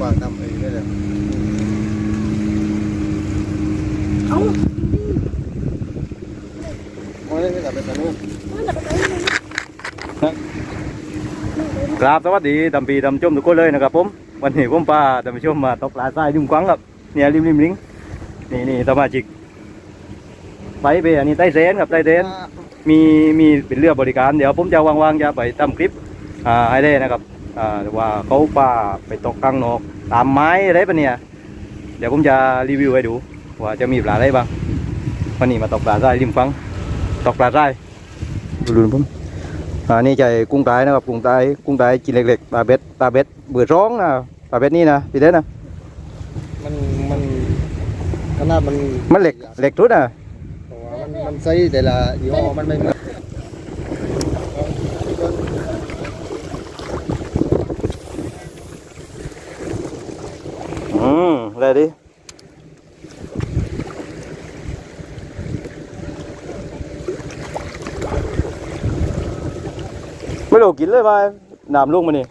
ปากทำเองได้เลยเอ้ามองเล่นไม่กลับไปสนุกมันจะไปไหนเนี่ยกราบสวัสดีตำปีตำชมทุกคนเลยนะครับผมวันนี้ผมพาตำชมมาตกปลาทรายริมกวางครับเนี่ยริมริมลิงนี่นี่สมาชิกไปไปอันนี้ใต้เซนครับใต้เซนมีมีเป็นเรือบริการ เดี๋ยวผมจะวางๆจะไปทำคลิปอ่าให้ได้นะครับ ว่าเขาปลาไปตกกลางนอกตามไม้อะไรปะเนี่ยเดี๋ยวผมจะรีวิวให้ดูว่าจะมีปลาอะไรบ้างวันนี้มาตกปลาทรายริมกวางตกปลาทรายดูดูผม อ่านี่ใจกุ้งตายนะครับกุ้งตายกุ้งตายกินเล็กๆตาเบ็ดตาเบ็ดเบื่อร้องนะตาเบ็ดนี่นะพี่เด็ดนะ มันมันขนาดมัน มันเหล็กเหล็กทุดอ่ะ เพราะว่ามันมันใส่แต่ละยี่ห้อมันไม่เหมือน อืมอะไรดิไม่รู้กินเลยไปน้ำลุงมานี่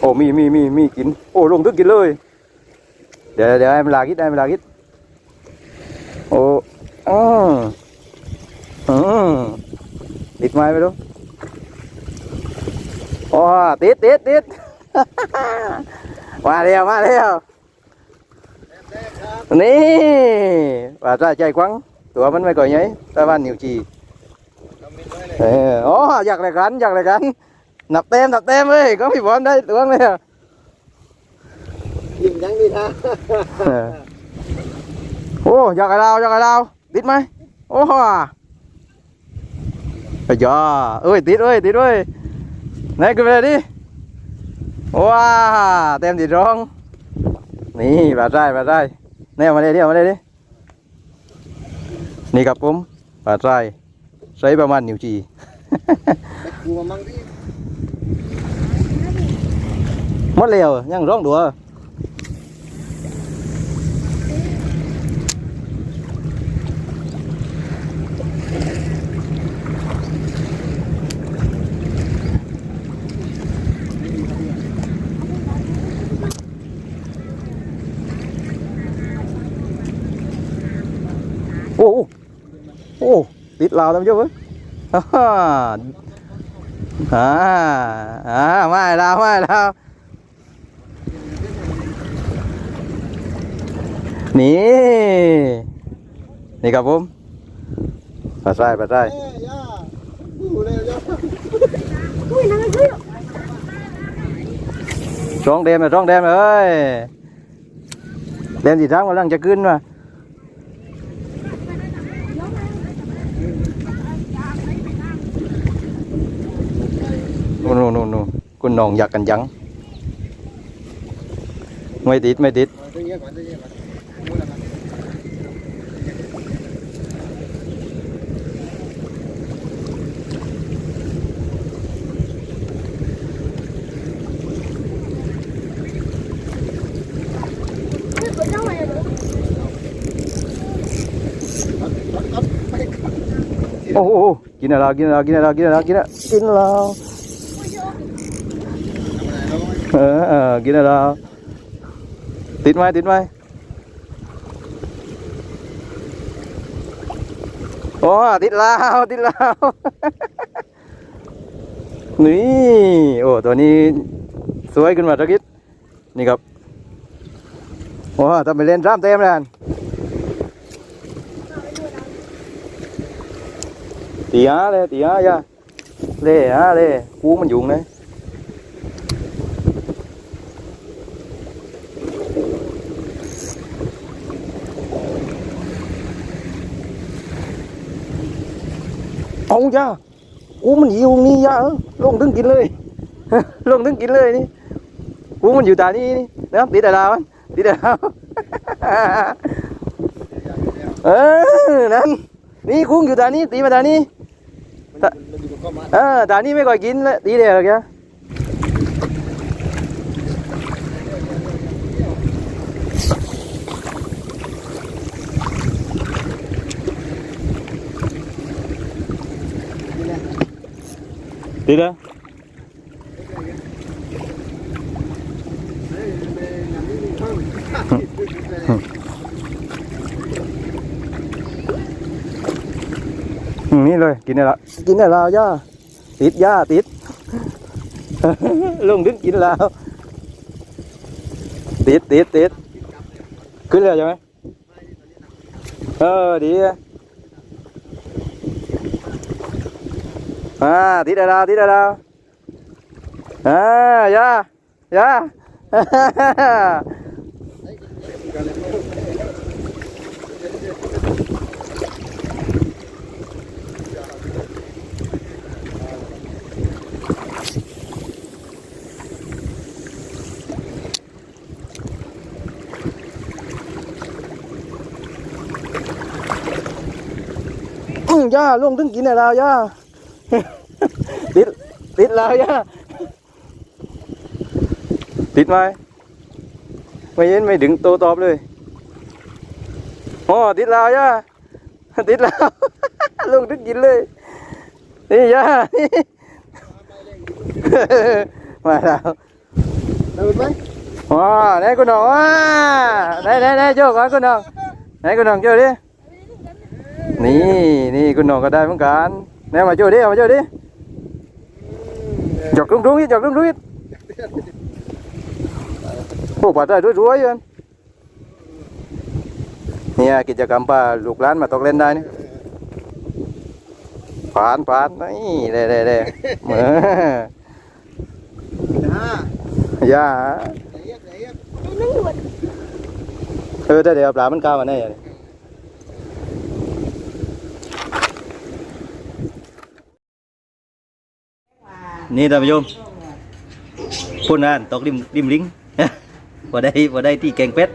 โอ้มีมีมีมีกินโอ้ลงทึกกินเลย เดี๋ยวเดี๋ยวให้มันลากิดให้มันลากิดโอ้อื มอืมติดไม้ไปดู โอ้ติดติดติด มาเร็วมาเร็วนี่ว่าใจใจควังตัวมันไม่ก่อยไงแต่ว่านิ้วจีเออโอ้อยากอะไรกันอยากอะไรกันนับเต็มนับเต็มเลยก็พี่บอลได้ตัวเลยอะ ยิงยังดีนะ เออโอ้อยากอะไรเราอยากอะไรเราติดไหมโอ้ไอ้ยาเอ้ยติดเอ้ยติดเอ้ยไหนขึ้นไปเลยดิ ว้าเต็มติดร้อง นี่บาดได้บาดได้แน่มาเลยเดียวมาเลยดินี่ครับผมบาดได้ใช้ประมาณนิ้วจีกูมามั่งที่หมดแล้วยังร้องดัว อ้โหโอ้ติดลาวท่านผู้ชมเอ้ยฮ่าฮ่าอ่าอ่าไม่ล้วไม่ล้วนี่นี่ครับผมปลาใส่ปลาใส่เอ้ยย่ากูเลยย่าอุ้ยนั่งกันช่วยร้องเดมเลยร้องเดมเลยเดมสีท้างกำลังจะขึ้นมา của nòn giặc anh dẫn mày tít mày tít Oh, oh, oh. Gina lah, gina lah, gina lah, gina lah, gina. Gina. เออกินอะไรติดไว้ติดไว้โอ้ติดแล้วติดแล้วนี่โอ้ตัวนี้สวยขึ้นมาตะกิดนี่ครับโอ้ทำไปเล่นร่ำเต็มเลยตีอาเลยตีอาจ้าเล่อาเล่กูมันยุงเลย เองจ้ากูมันหิวนี่ย่าลงถึงกินเลย ลงถึงกินเลยนี่กูมันอยู่ตานี้นะครับตีแต่ดาวมันตีแต่ดาวเออนั่นนี่คุ้งอยู่ตานี้ตีมาตานี้เออตานี้ไม่ก่อยกินแล้วตีเดียวแก Đi đó. Ừ, นี่เลยกินได้ละกินได้แล้วย่าติดย่าติด ลงดึกกินแล้วติดติดติดขึ้นเลยใช่ไหมเออดี À, tí ra đâu, tít ra đâu. À, dạ. Dạ. Ừ, dạ, luôn đứng kín này nào, dạ. อ่าย่าย่าอื้อย่าลงถึงกินได้แล้วย่าติดติดแล้วย่าติดไหมไม่เย็นไม่ดึงโตตอบเลยอ๋อติดแล้วย่าติดแล้วลงถึงกินเลย นี่ย่ามาแล้วเดินไหมว้าไหนคุณน้องว้าไหนไหนไหนโจ้ก่อนคุณน้องไหนคุณน้องโจ้ดินี่นี่คุณน้องก็ได้เหมือนกัน ไหนมาโจ้ดิเอามาโจ้ดิจอกรุ่งรุ่งอีกจอกรุ่งรุ่งอีกโอ้ปาได้รวยๆยันเนี่ยกิจกรรมป่าลูกหลานมาตกเล่นได้นี่ผ่านผ่านนี่เด้เด้เด้เหมือ นะ ย่า ไหนเรียกไหนเรียก ไอ้นั่งอยู่ เออแต่เดี๋ยวปลามันก้าวมาแน่เลย นี่ท่านผู้ชมพูดนานตกริมริมลิงว่าได้ว่าได้ที่แกงเป็ด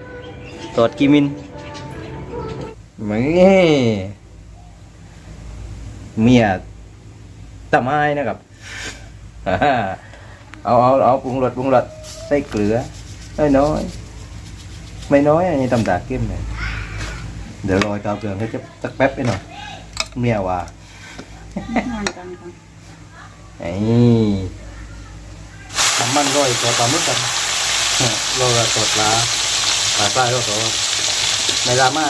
ตอดกิมินมึงเมียตะไม้นะครับเอาเอาเอาปรุงรสปรุงรสใส่เกลือน้อยไม่น้อยอันนี้ตำดาเข้มเลยเดี๋ยวรอยกาวเกลือให้จะสักแป๊บไปหน่อยเมียว่า ไอ้น้ำมันร้อยตัวปลาหมึกกันรอยตัวปลาปลาใต้ก็ตัวในรามา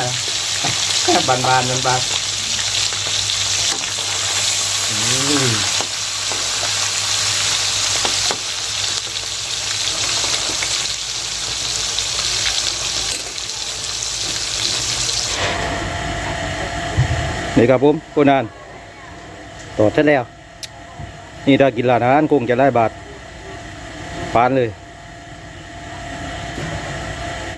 บานบานบานบานอืมนี่ครับผมคนนานต่อเสร็จแล้ว นี่ถ้ากินร้านอาหารคงจะได้บาทปานเลย